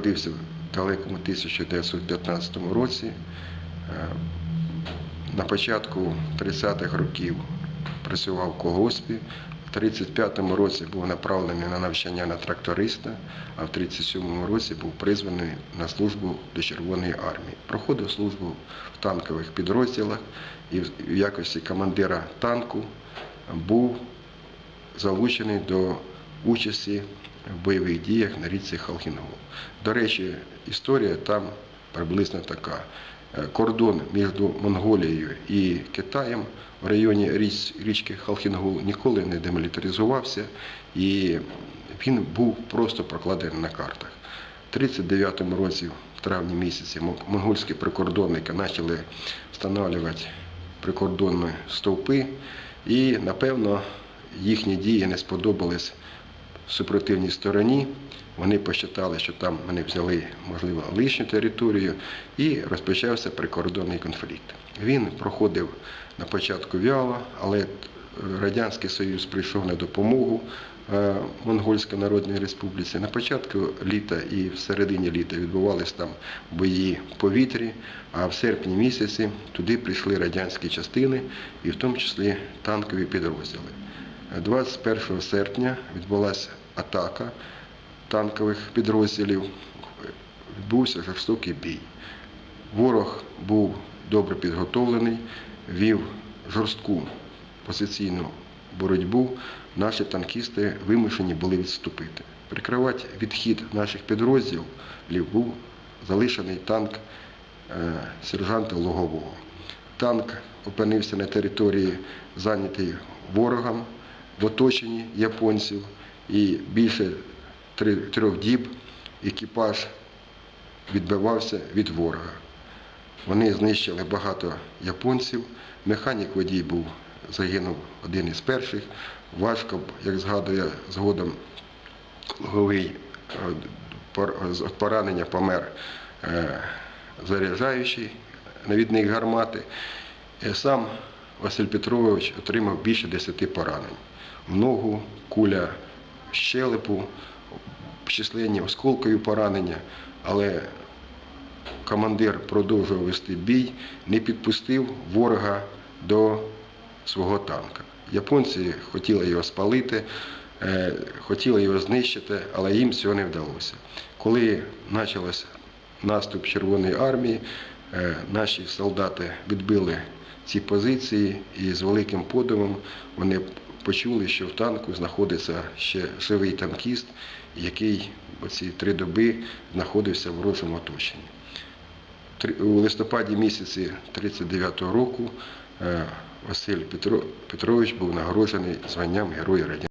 народився в далекому 1915 році. Е, На початку 30-х років працював в колгоспі. В 35-му році був направлений на навчання на тракториста, а в 37-му році був призваний на службу до Червоної армії. Проходив службу в танкових підрозділах і в якості командира танку був залучений до участі в бойових діях на річці Халхінгол. До речі, історія там приблизно така. Е, Кордон між Монголією і Китаєм в районі річ- річки Халхінгол ніколи не демілітаризувався і він був просто прокладений на картах. У 1939 році, в травні місяці, монгольські прикордонники почали встановлювати прикордонні стовпи, і, напевно, їхні дії не сподобались супротивній стороні. Вони посчитали, що там вони взяли, можливо, лишню територію, і розпочався прикордонний конфлікт. Він проходив на початку вяло, але Радянський Союз прийшов на допомогу е, Монгольській Народній Республіці. На початку літа і в середині літа відбувалися там бої в повітрі, а в серпні місяці туди прийшли радянські частини, і в тому числі танкові підрозділи. 21 серпня відбулася атака танкових підрозділів, відбувся жорстокий бій. Ворог був добре підготовлений, вів жорстку позиційну боротьбу. Наші танкісти вимушені були відступити. Прикривати відхід наших підрозділів був залишений танк е, сержанта Лугового. Танк опинився на території, зайнятій ворогом, в оточенні японців, і більше трьох діб екіпаж відбивався від ворога. Вони знищили багато японців. Механік водій був загинув один із перших. Важко, як згадує згодом Луговий, е, поранення помер е, заряджаючий навідник гармати. Е, Сам Василь Петрович отримав більше 10 поранень. В ногу, куля щелепу, численні осколкові поранення, але командир продовжував вести бій, не підпустив ворога до свого танка. Японці хотіли його спалити, е, хотіли його знищити, але їм цього не вдалося. Коли почався наступ Червоної армії, наші солдати відбили ці позиції і з великим подивом вони почули, що в танку знаходиться ще живий танкіст, який оці три доби знаходився в ворожому оточенні. У листопаді місяці 39-го року е, Василь Петрович був нагороджений званням Героя Радянського.